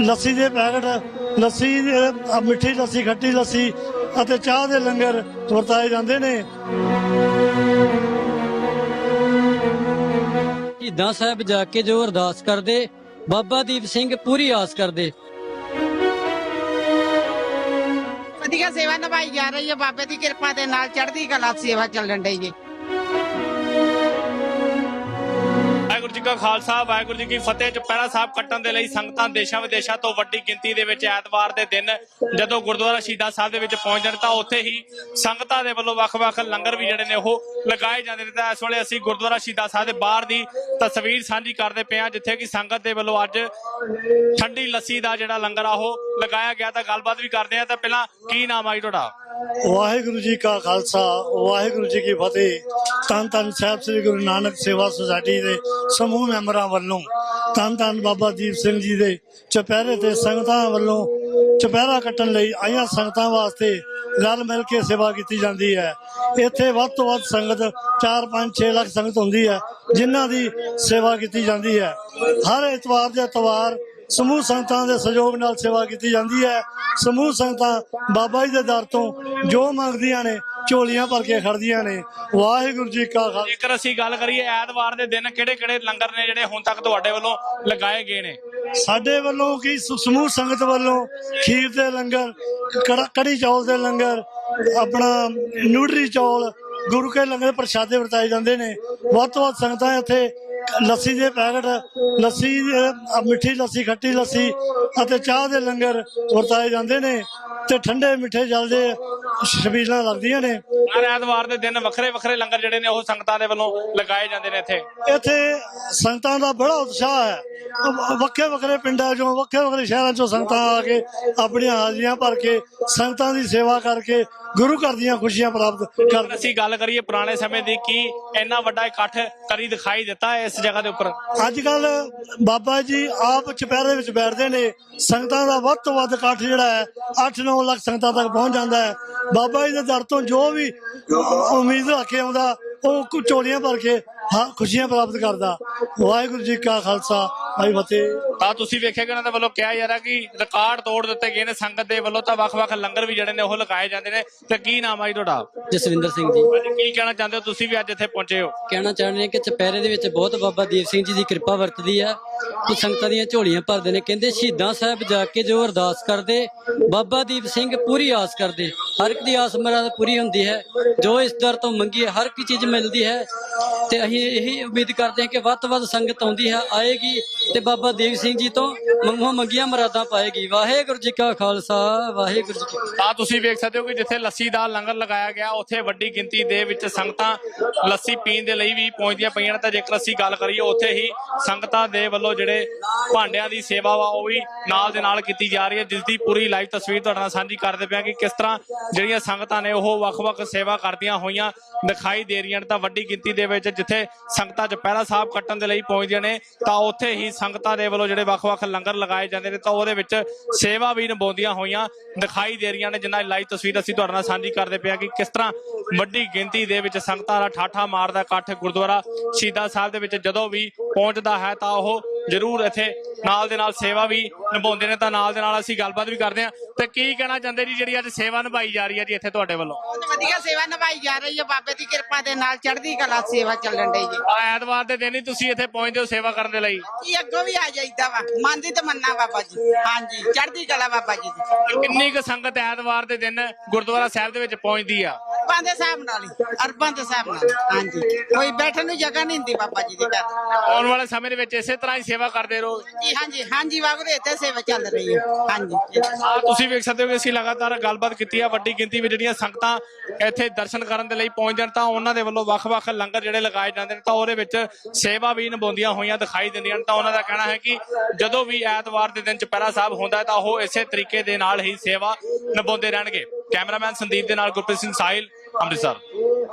ਲੱਸੀ ਦੇ ਪੈਕਟ ਲੱਸੀ ਦੇ- ਮਿੱਠੀ ਲੱਸੀ ਖੱਟੀ ਲੱਸੀ ਅਤੇ ਚਾਹ ਦੇ ਲੰਗਰ ਵਰਤਾਏ ਜਾਂਦੇ ਨੇ। ਸ਼ਹੀਦਾਂ ਸਾਹਿਬ ਜਾ ਕੇ ਜੋ ਅਰਦਾਸ ਕਰਦੇ ਬਾਬਾ ਦੀਪ ਸਿੰਘ ਪੂਰੀ ਆਸ ਕਰਦੇ। ਵਧੀਆ ਸੇਵਾ ਨਿਭਾਈ ਜਾ ਰਹੀ ਹੈ ਬਾਬੇ ਦੀ ਕਿਰਪਾ ਦੇ ਨਾਲ ਚੜ੍ਹਦੀ ਕਲਾ ਸੇਵਾ ਚੱਲਣ ਡਈ ਜੀ ਕਾ ਖਾਲਸਾ, ਵਾਹਿਗੁਰੂ ਜੀ ਕੀ ਫਤਿਹ। ਚੁਪਹਿਰਾ ਸਾਹਿਬ ਕੱਟਣ ਦੇ ਲਈ ਸੰਗਤਾਂ ਦੇਸ਼ਾਂ ਵਿਦੇਸ਼ਾਂ ਤੋਂ ਵੱਡੀ ਗਿਣਤੀ ਦੇ ਵਿੱਚ ਐਤਵਾਰ ਦੇ ਦਿਨ ਜਦੋਂ ਗੁਰਦੁਆਰਾ ਸ਼ਹੀਦਾਂ ਸਾਹਿਬ ਦੇ ਵਿੱਚ ਪਹੁੰਚਣ ਤਾਂ ਉੱਥੇ ਹੀ ਸੰਗਤਾਂ ਦੇ ਵੱਲੋਂ ਵੱਖ-ਵੱਖ ਲੰਗਰ ਵੀ ਜਿਹੜੇ ਨੇ ਉਹ ਲਗਾਏ ਜਾਂਦੇ ਨੇ। ਤਾਂ ਇਸ ਵੇਲੇ ਅਸੀਂ ਗੁਰਦੁਆਰਾ ਸ਼ਹੀਦਾਂ ਸਾਹਿਬ ਦੇ ਬਾਹਰ ਦੀ ਤਸਵੀਰ ਸਾਂਝੀ ਕਰਦੇ ਪਏ ਹਾਂ, ਜਿੱਥੇ ਕਿ ਸੰਗਤ ਦੇ ਵੱਲੋਂ ਅੱਜ ਠੰਡੀ ਲੱਸੀ ਦਾ ਜਿਹੜਾ ਲੰਗਰ ਆ ਉਹ ਲਗਾਇਆ ਗਿਆ। ਤਾਂ ਗੱਲਬਾਤ ਵੀ ਕਰਦੇ ਆ ਤਾਂ ਪਹਿਲਾਂ ਕੀ ਨਾਮ ਆ ਜੀ ਤੁਹਾਡਾ? ਵਾਹਿਗੁਰੂ ਜੀ ਕਾ ਖਾਲਸਾ, ਵਾਹਿਗੁਰੂ ਜੀ ਕੀ ਫਤਿਹ। ਤਨ ਤਨ ਸਾਹਿਬ ਸ੍ਰੀ ਗੁਰੂ ਨਾਨਕ ਸੇਵਾ ਸੁਸਾਇਟੀ ਦੇ ਸਮੂਹ ਮੈਂਬਰਾਂ ਵੱਲੋਂ ਤਨ ਤਨ ਬਾਬਾ ਦੀਪ ਸਿੰਘ ਜੀ ਦੇ ਚੁਪਹਿਰੇ ਤੇ ਸੰਗਤਾਂ ਵੱਲੋਂ ਚੁਪਹਿਰਾ ਕੱਟਣ ਲਈ ਆਈਆਂ ਸੰਗਤਾਂ ਵਾਸਤੇ ਰਲ ਮਿਲ ਕੇ ਸੇਵਾ ਕੀਤੀ ਜਾਂਦੀ ਹੈ। ਇੱਥੇ ਵੱਧ ਤੋਂ ਵੱਧ ਸੰਗਤ 4 5 6 ਲੱਖ ਸੰਗਤ ਹੁੰਦੀ ਹੈ, ਜਿਨ੍ਹਾਂ ਦੀ ਸੇਵਾ ਕੀਤੀ ਜਾਂਦੀ ਹੈ। ਹਰ ਇਤਵਾਰ ਦੇ ਇਤਵਾਰ ਸਮੂਹ ਸੰਗਤਾਂ ਦੇ ਸਹਿਯੋਗ ਨਾਲ ਸੇਵਾ ਕੀਤੀ ਜਾਂਦੀ ਹੈ। ਸਮੂਹ ਸੰਗਤਾਂ ਬਾਬਾ ਜੀ ਦੇ ਦਰ ਤੋਂ ਜੋ ਮੰਗਦੀਆਂ ਨੇ ਝੋਲੀਆਂ ਭਰ ਕੇ ਖੜਦੀਆਂ ਨੇ। ਵਾਹਿਗੁਰੂ ਜੀ ਕਾ ਖਾਲਸਾ। ਜੇਕਰ ਅਸੀਂ ਗੱਲ ਕਰੀਏ ਐਤਵਾਰ ਦੇ ਦਿਨ ਕਿਹੜੇ-ਕਿਹੜੇ ਲੰਗਰ ਨੇ ਜਿਹੜੇ ਹੁਣ ਤੱਕ ਤੁਹਾਡੇ ਵੱਲੋਂ ਲਗਾਏ ਗਏ ਨੇ? ਸਾਡੇ ਵੱਲੋਂ ਕੀ ਸਮੂਹ ਸੰਗਤ ਵੱਲੋਂ ਖੀਰ ਦੇ ਲੰਗਰ ਕੜਾ- ਕੜੀ ਚੌਲ ਦੇ ਲੰਗਰ ਆਪਣਾ ਨੂਡਰੀ ਚੌਲ ਗੁਰੂ ਕੇ ਲੰਗਰ ਪ੍ਰਸ਼ਾਦੇ ਵਰਤਾਏ ਜਾਂਦੇ ਨੇ। ਵੱਧ ਤੋਂ ਵੱਧ ਸੰਗਤਾਂ ਇੱਥੇ ਲੱਸੀ ਦੇ ਪੈਕਟ ਲੱਸੀ ਮਿੱਠੀ ਲੱਸੀ ਖੱਟੀ ਲੱਸੀ ਅਤੇ ਚਾਹ ਦੇ ਲੰਗਰ ਵਰਤਾਏ ਜਾਂਦੇ ਨੇ ਤੇ ਠੰਡੇ ਮਿੱਠੇ ਜਲ ਦੇ ਛਬੀਲਾਂ ਲੱਗਦੀਆਂ ਨੇ। ਹਰ ਐਤਵਾਰ ਦੇ ਦਿਨ ਵੱਖਰੇ-ਵੱਖਰੇ ਲੰਗਰ ਜਿਹੜੇ ਨੇ ਉਹ ਸੰਗਤਾਂ ਦੇ ਵੱਲੋਂ ਲਗਾਏ ਜਾਂਦੇ ਨੇ ਇੱਥੇ। ਇੱਥੇ ਸੰਗਤਾਂ ਦਾ ਬੜਾ ਉਤਸ਼ਾਹ ਹੈ। ਵੱਖਰੇ ਵੱਖਰੇ ਪਿੰਡਾਂ ਚੋਂ ਵੱਖਰੇ ਵੱਖਰੇ ਸ਼ਹਿਰਾਂ ਚੋਂ ਸੰਗਤਾਂ ਆ ਕੇ ਆਪਣੀਆਂ ਹਾਜ਼ਰੀਆਂ ਭਰ ਕੇ ਸੰਗਤਾਂ ਦੀ ਸੇਵਾ ਕਰਕੇ ਗੁਰੂ ਘਰ ਦੀਆਂ ਖੁਸ਼ੀਆਂ ਪ੍ਰਾਪਤ ਕਰਦੇ ਅਸੀਂ ਗੱਲ ਕਰੀਏ ਪੁਰਾਣੇ ਸਮੇਂ ਦੀ ਕੀ ਇੰਨਾ ਵੱਡਾ ਇਕੱਠ ਕਰੀ ਦਿਖਾਈ ਦਿੱਤਾ ਹੈ ਇਸ ਜਗ੍ਹਾ ਦੇ ਉੱਪਰ। ਅੱਜ ਕੱਲ ਬਾਬਾ ਜੀ ਆਪ ਚੁਪਹਿਰੇ ਵਿੱਚ ਬੈਠਦੇ ਨੇ ਸੰਗਤਾਂ ਦਾ ਵੱਧ ਤੋਂ ਵੱਧ ਇਕੱਠ ਜਿਹੜਾ ਹੈ 8-9 ਲੱਖ ਸੰਗਤਾਂ ਤੱਕ ਪਹੁੰਚ ਜਾਂਦਾ ਹੈ। ਬਾਬਾ ਜੀ ਦੇ ਦਰ ਤੋਂ ਜੋ ਵੀ ਉਮੀਦ ਰੱਖ ਕੇ ਆਉਂਦਾ ਉਹ ਝੋਲੀਆਂ ਭਰ ਕੇ ਖੁਸ਼ੀਆਂ ਪ੍ਰਾਪਤ ਕਰਦਾ। ਵਾਹਿਗੁਰੂ ਜੀ ਕਾ ਖਾਲਸਾ। ਵਾਹਿ ਫਤਿਹ। ਤਾਂ ਤੁਸੀਂ ਵੇਖਿਆ ਕਿ ਉਹਨਾਂ ਦੇ ਵੱਲੋਂ ਕਿਹਾ ਜਾ ਰਿਹਾ ਕਿ ਰਿਕਾਰਡ ਤੋੜ ਦਿੱਤੇ ਗਏ ਨੇ ਸੰਗਤ ਦੇ ਵੱਲੋਂ ਤਾਂ ਵੱਖ-ਵੱਖ ਲੰਗਰ ਵੀ ਜਿਹੜੇ ਨੇ ਉਹ ਲਗਾਏ ਜਾਂਦੇ ਨੇ। ਤੇ ਕੀ ਨਾਮ ਆ ਜੀ ਤੁਹਾਡਾ? ਜਸਵਿੰਦਰ ਸਿੰਘ ਜੀ। ਅੱਜ ਕੀ ਕਹਿਣਾ ਚਾਹੁੰਦੇ ਹੋ? ਤੁਸੀਂ ਵੀ ਅੱਜ ਇੱਥੇ ਪਹੁੰਚੇ ਹੋ। ਕਹਿਣਾ ਚਾਹੁੰਦੇ ਹਾਂ ਕਿ ਚੁਪਹਿਰੇ ਦੇ ਵਿੱਚ ਬਹੁਤ ਬਾਬਾ ਦੀਪ ਸਿੰਘ ਜੀ ਦੀ ਕਿਰਪਾ ਵਰਤਦੀ ਆ। ਉਹ ਸੰਗਤਾਂ ਦੀਆਂ ਝੋਲੀਆਂ ਭਰਦੇ ਨੇ। ਕਹਿੰਦੇ ਸ਼ਹੀਦਾਂ ਸਾਹਿਬ ਜਾ ਕੇ ਜੋ ਅਰਦਾਸ ਕਰਦੇ ਬਾਬਾ ਦੀਪ ਸਿੰਘ ਪੂਰੀ ਆਸ ਕਰਦੇ। ਹਰ ਇੱਕ ਦੀ ਆਸ ਮਰਾਦ ਪੂਰੀ ਹੁੰਦੀ ਹੈ। ਜੋ ਇਸ ਦਰ ਤੋਂ ਮੰਗੀ ਹੈ ਹਰ ਇੱਕ ਚੀਜ਼ ਮਿਲਦੀ ਹੈ। ਤੇ ਅਸੀਂ ਇਹੀ ਉਮੀਦ ਕਰਦੇ ਹਾਂ ਕਿ ਵੱਧ ਤੋਂ ਵੱਧ ਸੰਗਤ ਆਉਂਦੀ ਹੈ, ਆਏਗੀ ਤੇ ਬਾਬਾ ਦੀਪ ਸਿੰਘ ਜੀ ਤੋਂ ਮੰਗੋ ਮੰਗੀਆਂ ਮਰਾਦਾਂ ਪਾਏਗੀ। ਵਾਹਿਗੁਰੂ ਜੀ ਕਾ ਖਾਲਸਾ, ਵਾਹਿਗੁਰੂ ਜੀ ਕੀ ਫਤਿਹ। ਤੁਸੀਂ ਵੇਖ ਸਕਦੇ ਹੋ ਕਿ ਜਿੱਥੇ ਲੱਸੀ ਦਾ ਲੰਗਰ ਲਗਾਇਆ ਗਿਆ, ਉੱਥੇ ਵੱਡੀ ਗਿਣਤੀ ਦੇ ਵਿੱਚ ਸੰਗਤਾਂ ਲੱਸੀ ਪੀਣ ਦੇ ਲਈ ਵੀ ਪਹੁੰਚਦੀਆਂ ਪਈਆਂ ਨੇ। ਤਾਂ ਜੇਕਰ ਅਸੀਂ ਗੱਲ ਕਰੀਏ, ਉੱਥੇ ਹੀ ਸੰਗਤਾਂ ਦੇ ਵੱਲੋਂ ਜਿਹੜੇ ਭਾਂਡਿਆਂ ਦੀ ਸੇਵਾ ਵਾ, ਉਹ ਵੀ ਨਾਲ ਦੇ ਨਾਲ ਕੀਤੀ ਜਾ ਰਹੀ ਹੈ। ਜਿਸ ਦੀ ਪੂਰੀ ਲਾਈਵ ਤਸਵੀਰ ਤੁਹਾਡੇ ਨਾਲ ਸਾਂਝੀ ਕਰਦੇ ਪਿਆ ਕਿ ਕਿਸ ਤਰ੍ਹਾਂ ਜਿਹੜੀਆਂ ਸੰਗਤਾਂ ਨੇ ਉਹ ਵੱਖ-ਵੱਖ ਸੇਵਾ ਕਰਦੀਆਂ ਹੋਈਆਂ ਦਿਖਾਈ ਦੇ ਰਹੀਆਂ ਨੇ। ਤਾਂ ਵੱਡੀ ਗਿਣਤੀ ਦੇ ਵਿੱਚ ਜਿੱਥੇ ਸੰਗਤਾਂ ਚੁਪਹਿਰਾ ਸਾਹਿਬ ਕੱਟਣ ਦੇ ਲਈ ਪਹੁੰਚਦੀਆਂ ਨੇ, ਤਾਂ ਉੱਥੇ ਹੀ ਸੰਗਤਾਂ ਦੇ ਵੱਲੋਂ ਜਿਹੜੇ ਵੱਖ-ਵੱਖ ਲੰਗਰ ਲਗਾਏ ਜਾਂਦੇ ਨੇ, ਤਾਂ ਉਹਦੇ ਵਿੱਚ ਸੇਵਾ ਵੀ ਨਿਭਾਉਂਦੀਆਂ ਹੋਈਆਂ ਦਿਖਾਈ ਦੇ ਰਹੀਆਂ ਨੇ ਜਿਨ੍ਹਾਂ ਦੀ ਲਾਈਵ ਤਸਵੀਰ ਅਸੀਂ ਤੁਹਾਡੇ ਨਾਲ ਸਾਂਝੀ ਕਰਦੇ ਪਿਆ ਕਿ ਕਿਸ ਤਰ੍ਹਾਂ ਵੱਡੀ ਗਿਣਤੀ ਦੇ ਵਿੱਚ ਸੰਗਤਾਂ ਦਾ ਠਾਠਾ ਮਾਰਦਾ, ਇਕੱਠ ਗੁਰਦੁਆਰਾ ਸ਼ਹੀਦਾਂ ਸਾਹਿਬ ਦੇ ਵਿੱਚ ਜਦੋਂ ਵੀ ਪਹੁੰਚਦਾ ਹੈ, ਤਾਂ ਉਹ ਜ਼ਰੂਰ ਇੱਥੇ ਨਾਲ ਦੇ ਨਾਲ ਸੇਵਾ ਵੀ ਨਿਭਾਉਂਦੇ ਨੇ ਤਾਂ ਨਾਲ ਦੇ ਨਾਲ ਅਸੀਂ ਗੱਲਬਾਤ ਵੀ ਕਰਦੇ ਹਾਂ। ਤੇ ਕੀ ਕਹਿਣਾ ਚਾਹੁੰਦੇ ਜੀ ਜਿਹੜੀ ਅੱਜ ਸੇਵਾ ਨਿਭਾਈ ਜਾ ਰਹੀ ਹੈ ਜੀ ਇੱਥੇ ਤੁਹਾਡੇ ਵੱਲੋਂ? ਬਹੁਤ ਵਧੀਆ ਸੇਵਾ ਨਿਭਾਈ ਜਾ ਰਹੀ ਹੈ। ਬਾਬੇ ਦੀ ਕਿਰਪਾ ਦੇ ਨਾਲ ਚੜ੍ਹਦੀ ਕਲਾ ਸੇਵਾ ਚੱਲਣ ਡਈ ਹੈ। ਆ ਐਤਵਾਰ ਦੇ ਦਿਨ ਹੀ ਤੁਸੀਂ ਇੱਥੇ ਪਹੁੰਚਦੇ ਹੋ ਸੇਵਾ ਕਰਨ ਦੇ ਲਈ। ਕੀ ਅੱਗੋਂ ਵੀ ਆ ਜਾਈਦਾ ਵਾ। ਮਨ ਦੀ ਤਮੰਨਾ ਬਾਬਾ ਜੀ। ਹਾਂਜੀ ਚੜ੍ਹਦੀ ਕਲਾ ਬਾਬਾ ਜੀ ਦੀ। ਕਿੰਨੀ ਕੁ ਸੰਗਤ ਐਤਵਾਰ ਦੇ ਦਿਨ ਗੁਰਦੁਆਰਾ ਸਾਹਿਬ ਦੇ ਵਿੱਚ ਪਹੁੰਚਦੀ ਆ। ਅਰਬਾਂ ਦੇ ਹਿਸਾਬ ਨਾਲ ਹੀ ਅਰਬਾਂ ਦੇ ਹਿਸਾਬ ਨਾਲ। ਹਾਂਜੀ। ਕੋਈ ਬੈਠਣ ਨੂੰ ਜਗ੍ਹਾ ਨਹੀਂ ਹੁੰਦੀ ਬਾਬਾ ਜੀ ਦੇ ਘਰ। ਆਉਣ ਵਾਲੇ ਸਮੇਂ ਦੇ ਵਿੱਚ ਇਸੇ ਤਰ੍ਹਾਂ ਹੀ ਸੇਵਾ ਕਰਦੇ ਰਹੋ। ਜੀ ਹਾਂਜੀ ਹਾਂਜੀ ਵਾਗਰੇ ਇੱਥੇ ਸੇਵਾ ਚੱਲ ਰਹੀ ਹੈ। ਹਾਂਜੀ ਆ ਤੁਸੀਂ ਵੇਖ ਸਕਦੇ ਹੋ ਕਿ ਅਸੀਂ ਲਗਾਤਾਰ ਗੱਲਬਾਤ ਕੀਤੀ ਆ ਵੱਡੀ ਗਿਣਤੀ ਵਿੱਚ ਜਿਹੜੀਆਂ ਸੰਗਤਾਂ ਇੱਥੇ ਦਰਸ਼ਨ ਕਰਨ ਦੇ ਲਈ ਪਹੁੰਚ ਜਾਣ ਤਾਂ ਉਹਨਾਂ ਦੇ ਵੱਲੋਂ ਵੱਖ-ਵੱਖ ਲੰਗਰ ਜਿਹੜੇ ਲਗਾਏ ਜਾਂਦੇ ਨੇ ਤਾਂ ਉਹਦੇ ਵਿੱਚ ਸੇਵਾ ਵੀ ਨਿਭਾਉਂਦੀਆਂ ਹੋਈਆਂ ਦਿਖਾਈ ਦਿੰਦੀਆਂ ਨੇ। ਤਾਂ ਉਹਨਾਂ ਦਾ ਕਹਿਣਾ ਹੈ ਕਿ ਜਦੋਂ ਵੀ ਐਤਵਾਰ ਦੇ ਦਿਨ ਚੁਪਹਿਰਾ ਸਾਹਿਬ ਹੁੰਦਾ ਤਾਂ ਉਹ ਇਸੇ ਤਰੀਕੇ ਦੇ ਨਾਲ ਹੀ ਸੇਵਾ ਨਿਭਾਉਂਦੇ ਰਹਿਣਗੇ। ਕੈਮਰਾਮੈਨ ਸੰਦੀਪ ਦੇ ਨਾਲ ਗੁਰਪ੍ਰੀਤ ਸਿੰਘ ਸਾਹਿਲ ਅੰਮ੍ਰਿਤਸਰ।